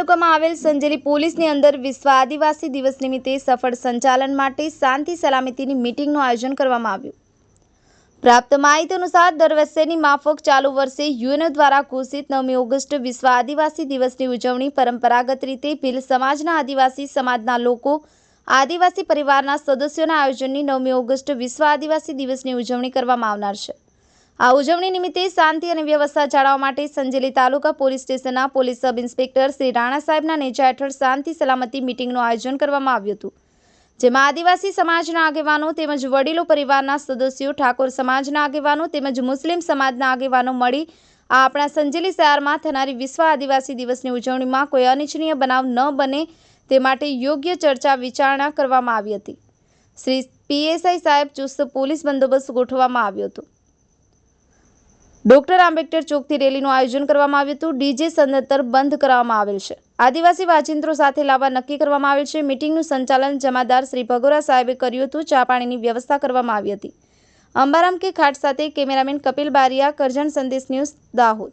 આવેલ સંજેલી પોલીસની અંદર વિશ્વ આદિવાસી દિવસ નિમિત્તે સફળ સંચાલન માટે શાંતિ સલામતીની મિટિંગનું આયોજન કરવામાં આવ્યું. પ્રાપ્ત માહિતી અનુસાર દર વર્ષેની માફક ચાલુ વર્ષે યુએનઓ દ્વારા ઘોષિત નવમી ઓગસ્ટ વિશ્વ આદિવાસી દિવસની ઉજવણી પરંપરાગત રીતે ભીલ સમાજના આદિવાસી સમાજના લોકો, આદિવાસી પરિવારના સદસ્યોના આયોજનની નવમી ઓગસ્ટ વિશ્વ આદિવાસી દિવસની ઉજવણી કરવામાં આવનાર છે. આ ઉજવણી નિમિત્તે શાંતિ અને વ્યવસ્થા જાળવવા માટે સંજેલી તાલુકા પોલીસ સ્ટેશનના police sub inspector Shri Rana સાહેબના નેજા હેઠળ શાંતિ સલામતી મીટિંગનું આયોજન કરવામાં આવ્યું હતું, જેમાં આદિવાસી સમાજના આગેવાનો તેમજ વડીલો પરિવારના સદસ્યો, ઠાકોર સમાજના આગેવાનો તેમજ મુસ્લિમ સમાજના આગેવાનો મળી આ આપણા સંજેલી શહેરમાં થનારી વિશ્વ આદિવાસી દિવસની ઉજવણીમાં કોઈ અનિચ્છનીય બનાવ ન બને તે માટે યોગ્ય ચર્ચા વિચારણા કરવામાં આવી હતી. શ્રી પીએસઆઈ સાહેબ ચુસ્ત પોલીસ બંદોબસ્ત ગોઠવવામાં આવ્યો હતો. ડોક્ટર આંબેડકર ચોકથી રેલીનું આયોજન કરવામાં આવ્યું હતું. ડીજે સદંતર બંધ કરવામાં આવેલ છે. આદિવાસી વાજિંત્રો સાથે લાવવા નક્કી કરવામાં આવેલ છે. મિટિંગનું સંચાલન જમાદાર શ્રી ભગોરા સાહેબે કર્યું હતું. ચા પાણીની વ્યવસ્થા કરવામાં આવી હતી. અંબારામ કે ખાટ સાથે કેમેરામેન કપિલ બારિયા, કરજણ સંદેશ ન્યૂઝ દાહોદ.